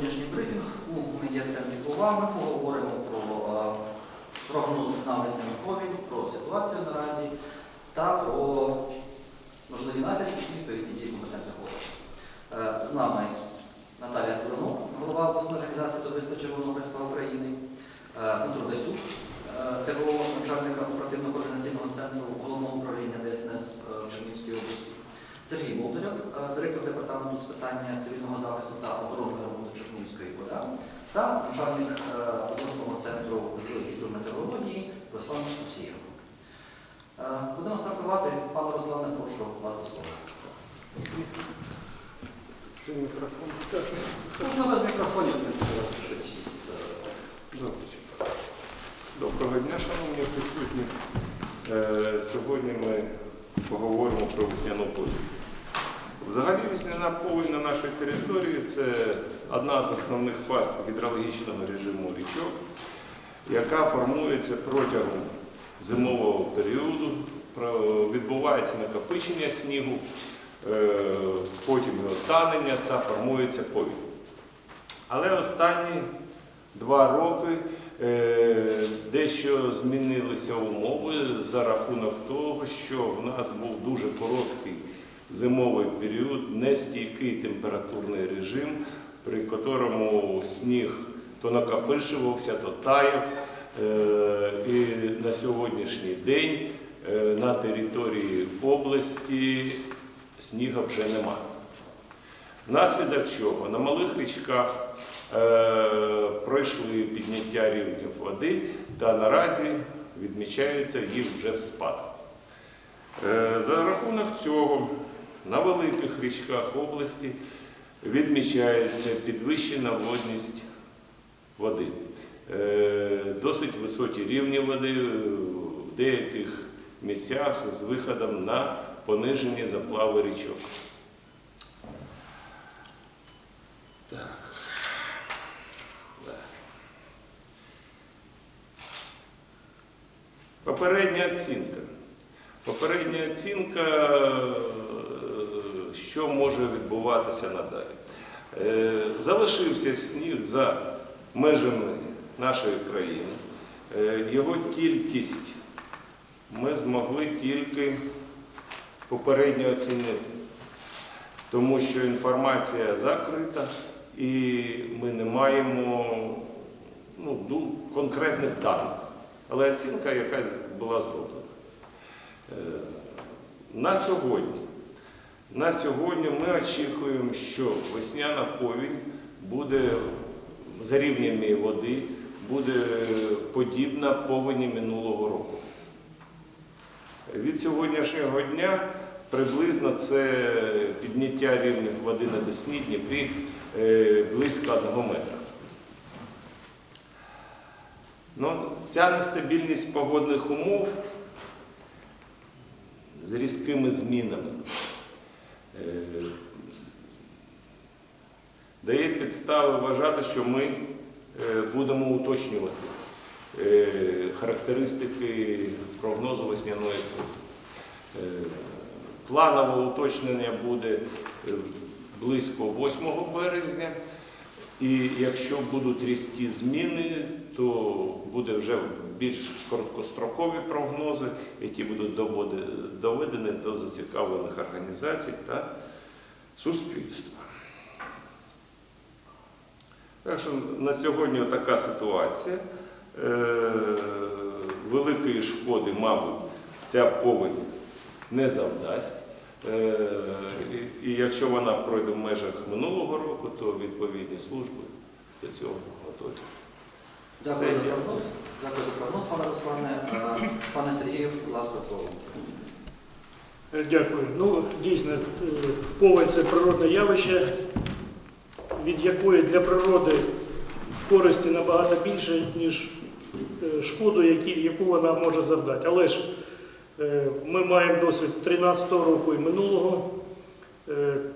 сьогоднішній брифінг у медіа-центрі ПОВА ми поговоримо про прогноз на весняну повінь, про ситуацію наразі та про можливі наслідки і відповідні компетентних органів. Е, З нами Наталія Селенок, голова обласної організації Товариства Червоного Хреста України, е, Дмитро Дасюк, е, ТВО, начальника оперативно-координаційного центру головного управління ДСНС в Чернігівській області. Сергій Молдоряк, е, директор департаменту з питання цивільного захисту та оборонної роботи Чернігівської ОДА, та начальник е, обласного центру з гідрометеорології Руслан Усієв. Е, Будемо стартувати. Пане Руслане, прошу вас до слова. Це мікрофон. Можна без мікрофонів, в принципі, розпишуть Добре. Доброго дня, шановні присутні. Е, Сьогодні ми поговоримо про весняну повінь. Взагалі весняна повінь на нашій території це одна з основних фаз гідрологічного режиму річок, яка формується протягом зимового періоду, відбувається накопичення снігу, е, потім його танення та формується повінь. Але останні два роки е, дещо змінилися умови за рахунок того, що в нас був дуже короткий зимовий період, нестійкий температурний режим, при якому сніг то накопичувався, то таяв. Е, І на сьогоднішній день е, на території області сніга вже немає. Внаслідок чого на малих річках е, пройшли підняття рівнів води та наразі відмічається їх вже спад. За рахунок цього на великих річках області відмічається підвищена водність води. Е, досить високі рівні води в деяких місцях з виходом на понижені заплави річок. Так. Попередня оцінка. Попередня оцінка, що може відбуватися надалі. Е, Залишився сніг за межами нашої країни. Е, Його кількість ми змогли тільки попередньо оцінити тому що інформація закрита і ми не маємо ну, конкретних даних. Але оцінка якась була зроблена. Е, На сьогодні, на сьогодні ми очікуємо, що весняна повінь буде за рівнями води, буде подібна повені минулого року. Від сьогоднішнього дня приблизно це підняття рівня води на Десні Дніпрі е, близько 1 метра. Ну, ця нестабільність погодних умов з різкими змінами дає підстави вважати, що ми е, будемо уточнювати е, характеристики прогнозу весняної. Е, Планове уточнення буде е, близько 8 березня. І якщо будуть різкі зміни, то буде вже більш короткострокові прогнози, які будуть доведені до зацікавлених організацій та суспільства. Так що на сьогодні така ситуація. Е, Великої шкоди, мабуть, ця повінь не завдасть. Е, і якщо вона пройде в межах минулого року, то відповідні служби до цього готові. Дякую за прогноз. Дякую за прогноз, пане Руслане. Пане Сергію, будь ласка, слово. Е, Дякую. Ну, дійсно, е, повень це природне явище, від якої для природи користі набагато більше, ніж е, шкоду, яку вона може завдати. Але ж ми маємо досвід 13-го року і минулого,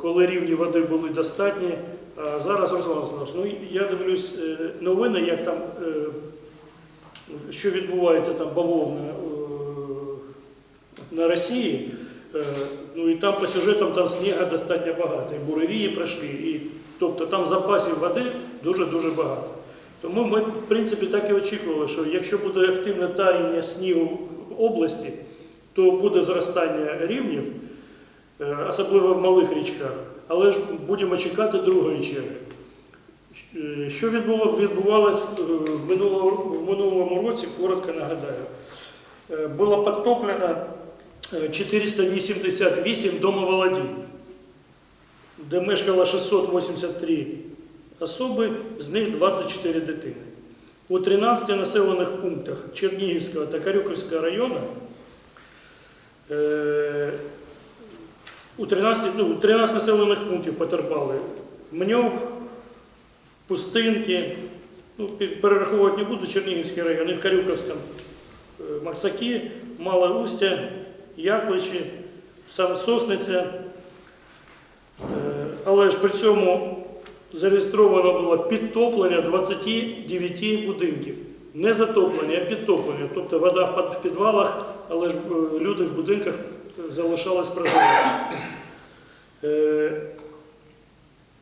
коли рівні води були достатні. А зараз, Руслан Олександрович, ну я дивлюсь е, новини, як там, е, що відбувається там бавовна е, на Росії. Ну і там по сюжетам там снігу достатньо багато. І буревії пройшли, і Тобто там запасів води дуже-дуже багато. Тому ми, в принципі, так і очікували, що якщо буде активне таяння снігу в області, то буде зростання рівнів, особливо в малих річках, але ж будемо чекати другої черги. Е, Що відбувалось е, в минулому, році, коротко нагадаю. Було підтоплено е, 488 домоволодінь, де мешкало 683 особи, з них 24 дитини. У 13 населених пунктах Чернігівського та Карюківського району е, у 13, ну, 13 населених пунктів потерпали Мньов, Пустинки, ну, перераховувати не буду, Чернігівський район, і в Карюківському е, Максаки, Мале Устя, Якличі, сам Сосниця. Е, Але ж при цьому зареєстровано було підтоплення 29 будинків. Не затоплення, а підтоплення. Тобто вода в підвалах, але ж е, люди в будинках залишались проживати. Е,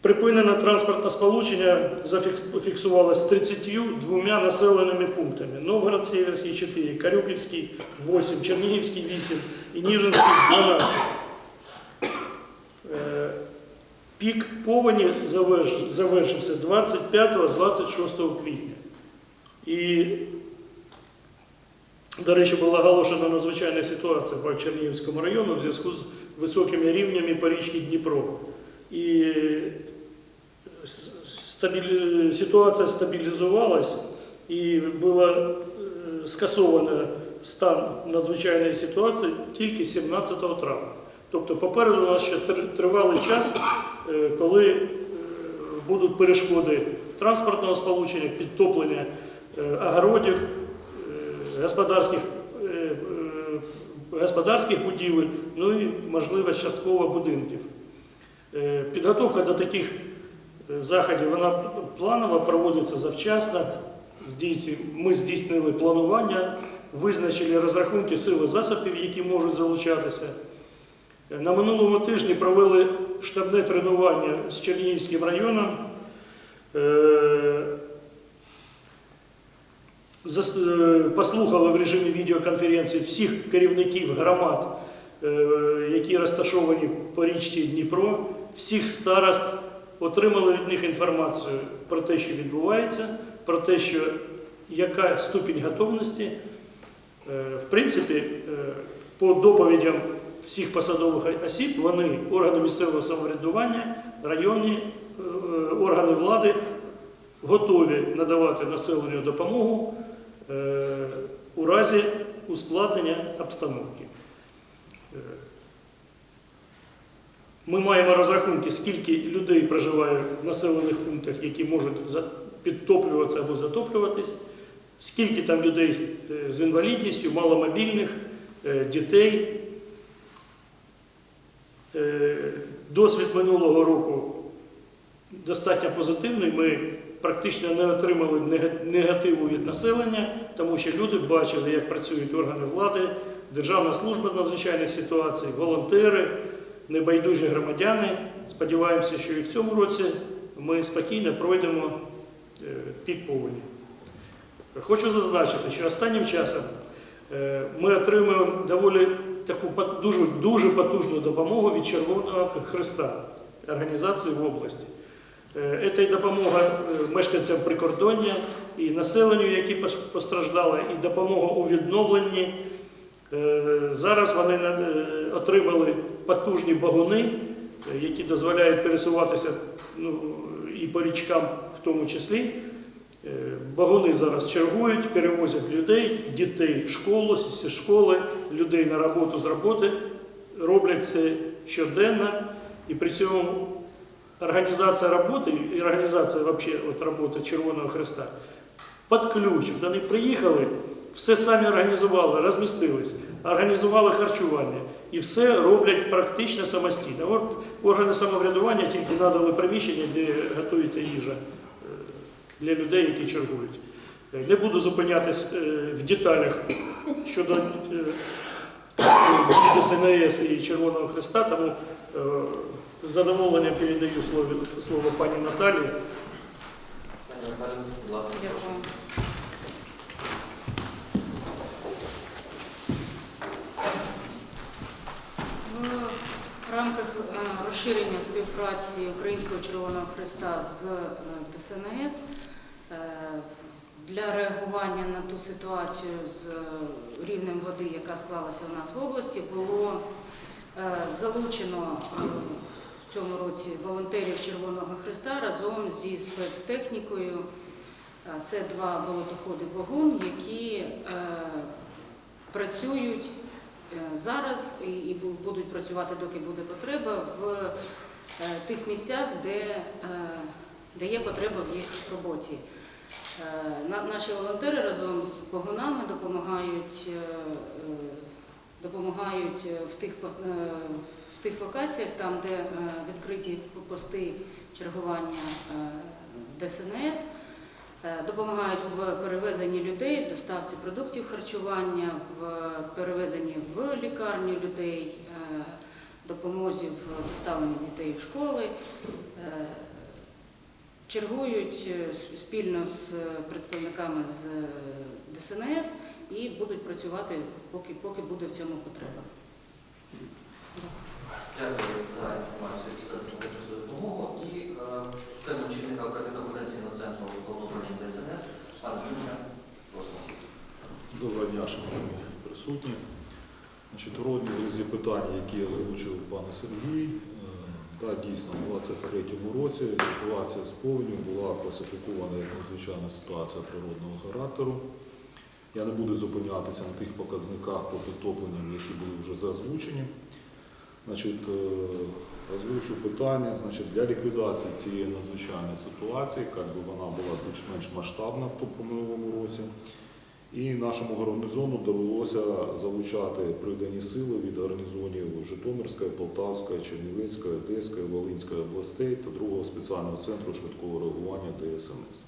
Припинене транспортне сполучення зафіксувалося з 32 населеними пунктами. Новгород Сіверський 4, Карюківський 8, Чернігівський 8 і Ніжинський 12. Е, Пік повені завершився 25-26 квітня. І, до речі, була оголошена надзвичайна ситуація по Чернігівському району в зв'язку з високими рівнями по річці Дніпро. І с- стабілі- ситуація стабілізувалась і була е, скасована стан надзвичайної ситуації тільки 17 травня. Тобто попереду у нас ще тривалий час, е, коли е, будуть перешкоди транспортного сполучення, підтоплення е, огородів, е, господарських, е, е, господарських будівель, ну і, можливо, частково будинків. Е, Підготовка до таких заходів вона планово проводиться завчасно. Ми здійснили планування, визначили розрахунки сил і засобів, які можуть залучатися. На минулому тижні провели штабне тренування з Чернігівським районом. Е, Послухали в режимі відеоконференції всіх керівників громад, які розташовані по річці Дніпро, всіх старост, отримали від них інформацію про те, що відбувається, про те, що яка ступінь готовності. Е, В принципі, по доповідям всіх посадових осіб, вони, органи місцевого самоврядування, районні органи влади готові надавати населенню допомогу у разі ускладнення обстановки. Е, Ми маємо розрахунки, скільки людей проживає в населених пунктах, які можуть підтоплюватися або затоплюватись, скільки там людей е, з інвалідністю, маломобільних, е, дітей. Е, Досвід минулого року достатньо позитивний. Ми практично не отримали негативу від населення, тому що люди бачили, як працюють органи влади, Державна служба з надзвичайних ситуацій, волонтери, небайдужі громадяни. Сподіваємося, що і в цьому році ми спокійно пройдемо е, пік повені. Хочу зазначити, що останнім часом е, ми отримуємо доволі таку дуже, дуже потужну допомогу від Червоного Христа організації в області. Е, Це і допомога е, мешканцям прикордоння, і населенню, які пос- постраждали, і допомога у відновленні. Е, Зараз вони отримали потужні багуни, які дозволяють пересуватися ну, і по річкам в тому числі. Багуни зараз чергують, перевозять людей, дітей в школу, зі школи, людей на роботу з роботи. Роблять це щоденно. І при цьому організація роботи і організація вообще, от, роботи Червоного Христа під ключ. От Вони приїхали, все самі організували, розмістились, організували харчування. І все роблять практично самостійно. От органи самоврядування тільки надали приміщення, де готується їжа е, для людей, які чергують. Е, Не буду зупинятись е, в деталях щодо ДСНС і Червоного Христа, тому З задоволенням передаю слово, слово пані Наталії. Пані Наталі, будь ласка, прошу. В рамках е, розширення співпраці Українського Червоного Христа з е, ДСНС е, для реагування на ту ситуацію з е, рівнем води, яка склалася у нас в області, було е, залучено е, цьому році волонтерів Червоного Христа разом зі спецтехнікою. Це два болотоходи Богун, які е, працюють е, зараз і, будуть працювати, доки буде потреба, в е, тих місцях, де, де є потреба в їх роботі. На- Наші волонтери разом з Богунами допомагають, допомагають в тих, тих локаціях, там, де е, відкриті пости чергування е, ДСНС. Е, Допомагають в перевезенні людей, в доставці продуктів харчування, в перевезенні в лікарню людей, допомозі в доставленні дітей в школи. Чергують спільно з представниками з ДСНС і будуть працювати, поки, поки буде в цьому потреба. Дякую за інформацію і за допомогу допомогу. І е, тему очільника оперативно-координаційного центру управління ДСНС, пан Юрія, просимо. Доброго дня, шановні присутні. Значить, у розрізі питань, які озвучив пан Сергій, е, так, дійсно, у 2023 році ситуація з повеню була класифікована як надзвичайна ситуація природного характеру. Я не буду зупинятися на тих показниках по підтопленням, які були вже зазвучені. Значить, е, озвучу питання значить, для ліквідації цієї надзвичайної ситуації, як би вона була більш-менш масштабна в тому минулому році. І нашому гарнізону довелося залучати придані сили від гарнізонів Житомирської, Полтавської, Чернівецької, Одеської, Волинської областей та другого спеціального центру швидкого реагування ДСНС.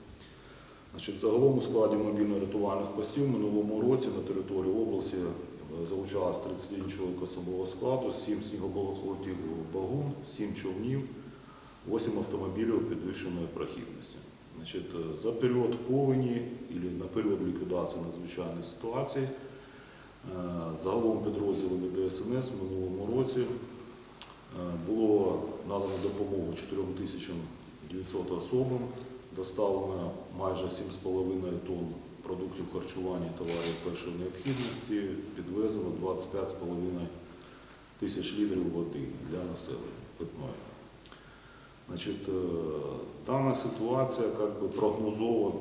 Значить, загалом у складі мобільно-рятувальних постів минулому році на території області залучалось 31 чоловік особового складу, 7 снігополоходів багун, 7 човнів, 8 автомобілів підвищеної прохідності. Значить, за період повені або на період ліквідації надзвичайної ситуації е, загалом підрозділами ДСНС в минулому році е, було надано допомогу 4900 особам, доставлено майже 7,5 тонн продуктів харчування товарів першої необхідності, підвезено 25,5 тисяч літрів води для населення питної. Значить, е, дана ситуація, як би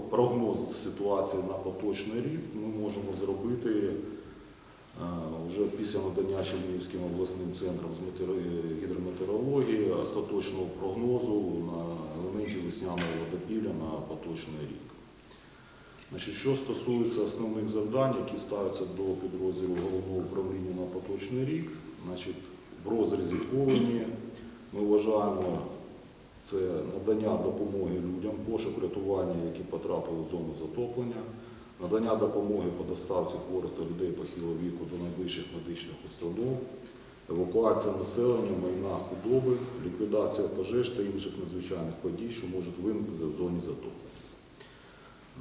прогноз ситуації на поточний рік ми можемо зробити е, вже після надання Чернігівським обласним центром з гідрометеорології остаточного прогнозу на елементі весняного водопілля на поточний рік. Значить, що стосується основних завдань, які ставляться до підрозділу головного управління на поточний рік, значить, в розрізі повені ми вважаємо це надання допомоги людям, пошук рятування, які потрапили в зону затоплення, надання допомоги по доставці хворих та людей похилого віку до найближчих медичних установ, евакуація населення, майна худоби, ліквідація пожеж та інших надзвичайних подій, що можуть виникнути в зоні затоплення.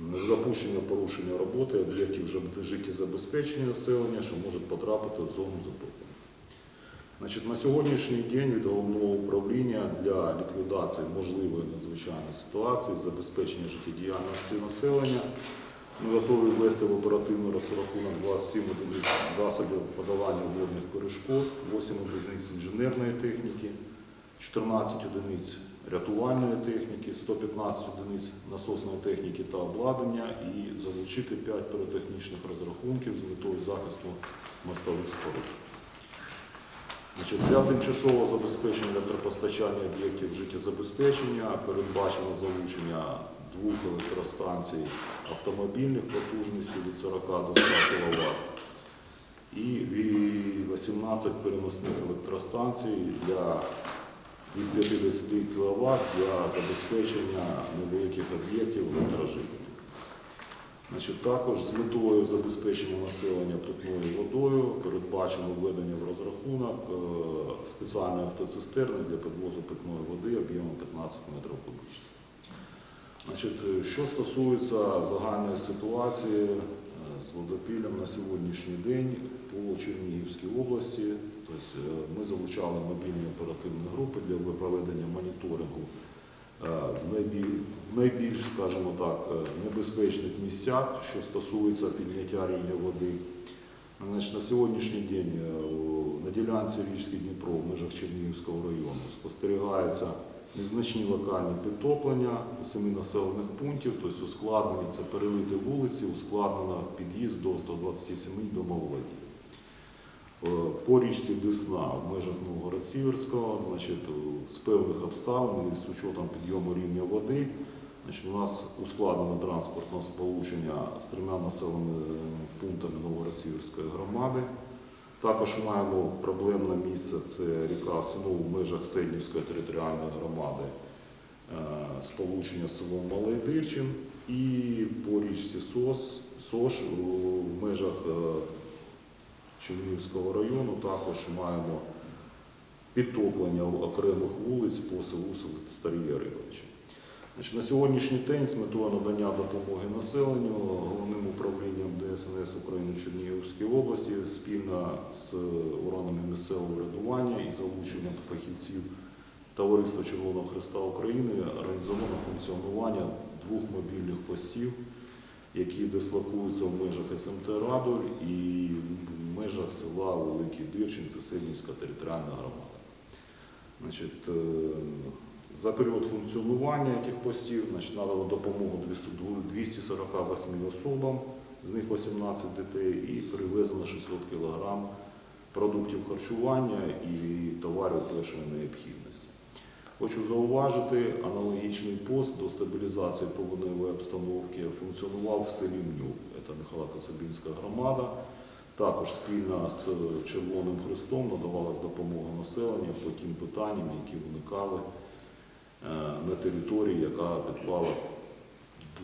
Недопущення порушення роботи об'єктів жит- життєзабезпечення населення, що можуть потрапити в зону затоплення. На сьогоднішній день від головного управління для ліквідації можливої надзвичайної ситуації, забезпечення життєдіяльності населення ми готові ввести в оперативний розрахунок 27 одиниць засобів подавання водних перешкод, 8 одиниць інженерної техніки, 14 одиниць рятувальної техніки, 115 одиниць насосної техніки та обладнання і залучити 5 піротехнічних розрахунків з метою захисту мостових споруд. Для тимчасового забезпечення електропостачання об'єктів життєзабезпечення передбачено залучення двох електростанцій автомобільних потужністю від 40 до 100 кВт і 18 переносних електростанцій для від 50 кВт для забезпечення невеликих об'єктів. Значить, також з метою забезпечення населення питною водою передбачено введення в розрахунок е, спеціальної автоцистерни для підвозу питної води об'ємом 15 метрів кубічних. Значить, е, що стосується загальної ситуації е, з водопіллям на сьогоднішній день по Чернігівській області, тобто е, ми залучали мобільні оперативні групи для проведення моніторингу е, в найбільш, скажімо так, е, небезпечних місцях, що стосується підняття рівня води. Значить, на сьогоднішній день на ділянці річки Дніпро в межах Чернігівського району спостерігається незначні локальні підтоплення у семи населених пунктів, тобто ускладнені це перелити вулиці, ускладнено під'їзд до 127 домоволодінь. Е, По річці Десна в межах Новгород-Сіверського, значить, з певних обставин і з учетом підйому рівня води, значить, у нас ускладнено транспортне сполучення з трьома населеними пунктами Новгород-Сіверської громади. Також маємо проблемне місце, це ріка Сину в межах Седнівської територіальної громади, е, сполучення з селом Малий Дирчин і по річці Сос, Сош в межах е, Чернігівського району також маємо підтоплення окремих вулиць по селу Старі Яриловичі. На сьогоднішній день з метою надання допомоги населенню головним управлінням ДСНС України в Чернігівській області спільно з органами місцевого врядування і залученням фахівців Товариства Червоного Христа України організовано функціонування двох мобільних постів, які дислокуються в межах СМТ Радуль і межах села Великий Дирчин, це Седнівська територіальна громада. Значить, е, за період функціонування цих постів значить, надано допомогу 248 особам, з них 18 дітей, і перевезено 600 кг продуктів харчування і товарів першої необхідності. Хочу зауважити, аналогічний пост до стабілізації поводневої обстановки функціонував в селі Мнюк, це Михайла Коцюбінська громада. Також спільно з Червоним Христом надавалась допомога населенню по тим питанням, які виникали е, на території, яка підпала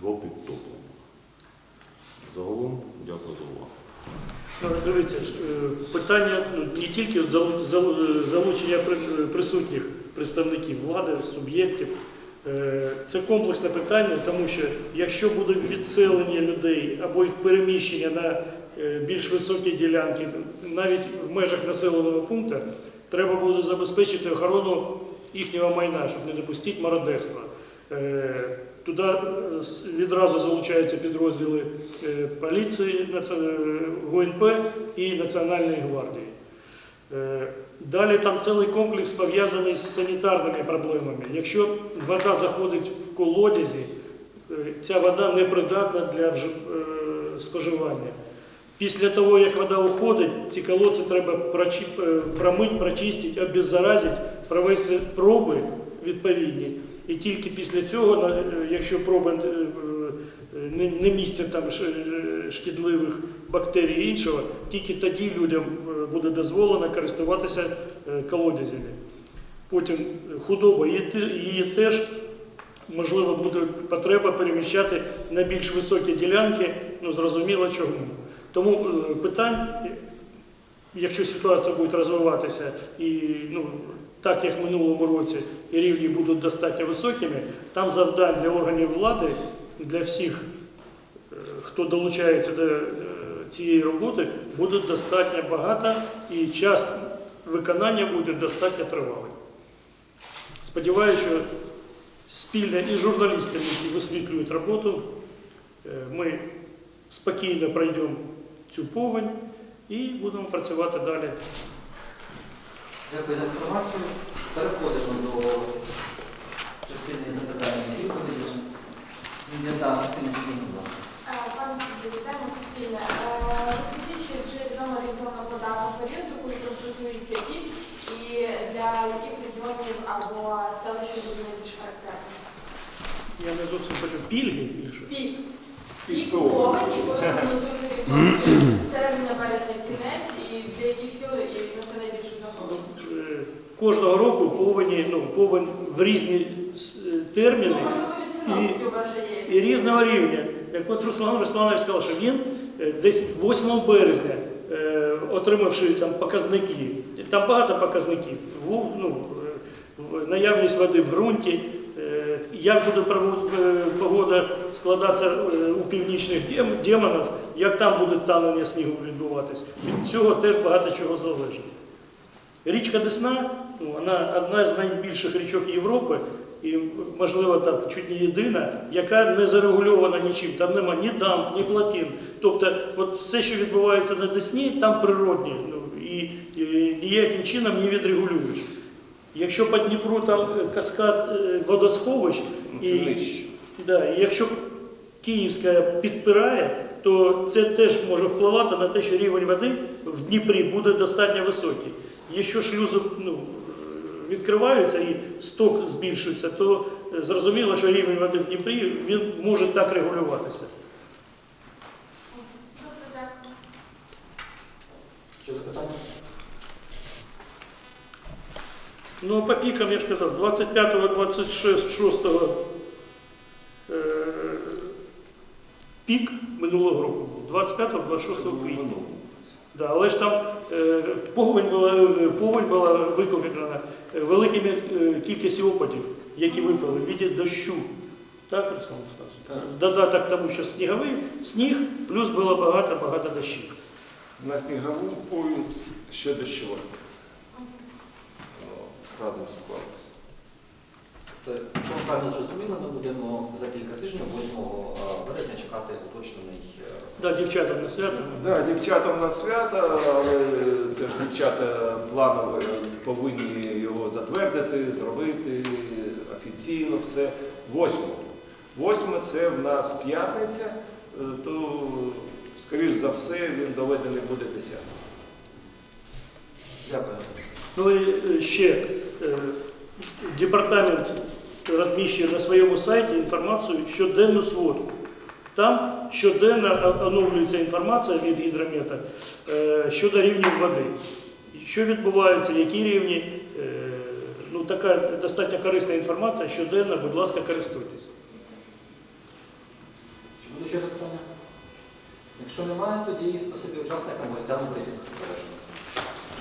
до підтоплення. Загалом дякую за увагу. Дивіться, е, питання ну, не тільки залучення присутніх представників влади, суб'єктів. Е, Це комплексне питання, тому що якщо буде відселення людей або їх переміщення на е, більш високі ділянки, навіть в межах населеного пункту, треба буде забезпечити охорону їхнього майна, щоб не допустити мародерства. Е, Туди відразу залучаються підрозділи поліції, ГУНП і Національної гвардії. Далі там цілий комплекс пов'язаний з санітарними проблемами. Якщо вода заходить в колодязі, е, ця вода непридатна для е, споживання. Після того, як вода уходить, ці колодці треба е, промити, прочистити, обеззаразити, провести проби відповідні. І тільки після цього, якщо проби не, не містять там шкідливих бактерій і іншого, тільки тоді людям е, буде дозволено користуватися е, колодязями. Потім е, худоба, її, теж можливо буде потреба переміщати на більш високі ділянки, ну зрозуміло чому. Тому питань, якщо ситуація буде розвиватися і ну, так як в минулому році і рівні будуть достатньо високими, там завдань для органів влади, для всіх, хто долучається до цієї роботи, буде достатньо багато і час виконання буде достатньо тривалий. Сподіваюся, що спільно із журналістами, які висвітлюють роботу, е, ми спокійно пройдемо цю повень і будемо працювати далі. Дякую за інформацію. Переходимо до частини запитань відповіді. Відповідь суспільне будь ласка. Е, Пане Сергію, вітаємо суспільне. Е, Розкажіть, вже відомо орієнтовно по датам періоду, коли пік, і для яких регіонів або селищ буде найбільш характерним? Я не зовсім хочу пільги більше. Пік. Пік повені, коли прогнозуєте відповідь середина березня кінець, і для яких сіл і на це найбільшу Ну, загрозу? е, Кожного року повені, ну, повень в різні е, Ну, терміни можливо, від синоптиків у є. і різного рівня. Як от Руслан Русланович сказав, що він е, десь 8 березня, е, отримавши там показники, там багато показників, ну, наявність води в ґрунті, е, як буде погода складатися у північних дем- демонів, як там буде танення снігу відбуватись. Від цього теж багато чого залежить. Річка Десна, ну, вона одна з найбільших річок Європи, і, можливо, там чуть не єдина, яка не зарегульована нічим. Там нема ні дамб, ні плотин. Тобто, от все, що відбувається на Десні, там природні. Ну, і, і ніяким чином не відрегулюєш. Якщо по Дніпру там е, каскад е, водосховищ, Ну, і, да, і якщо Київська підпирає, то це теж може впливати на те, що рівень води в Дніпрі буде достатньо високий. Якщо шлюзи ну, відкриваються і сток збільшується, то е, зрозуміло, що рівень води в Дніпрі він може так регулюватися. Ще запитання? Ну, по пікам я ж казав, 25-26 е, пік минулого року був, 25-26 квітня. Да, але ж там е, повень була, е, повень була викликана великими е, кількістю опадів, які випали в віді дощу. Так, Руслан Олександрович? В додаток тому, що сніговий сніг, плюс було багато-багато дощів. На снігову повінь ще дощова. Разом склалися. Тобто, Якщо ми правильно зрозуміли, ми будемо за кілька тижнів, 8 березня, чекати уточнений. е, Да, дівчатам на свято. Да, дівчатам на свято, але це ж дівчата планово повинні його затвердити, зробити офіційно все. Восьмого. Восьме це в нас п'ятниця, е, то, скоріш за все, він доведений буде 10. Дякую. Ну і е, ще е, департамент розміщує на своєму сайті інформацію щоденну сводку. Там щоденно оновлюється інформація від гідромета е, щодо рівнів води. Що відбувається, які рівні. е, Ну, така достатньо корисна інформація щоденно, будь ласка, користуйтесь. Чи буде ще запитання? Якщо немає, тоді спасибі учасникам гостям брифінг.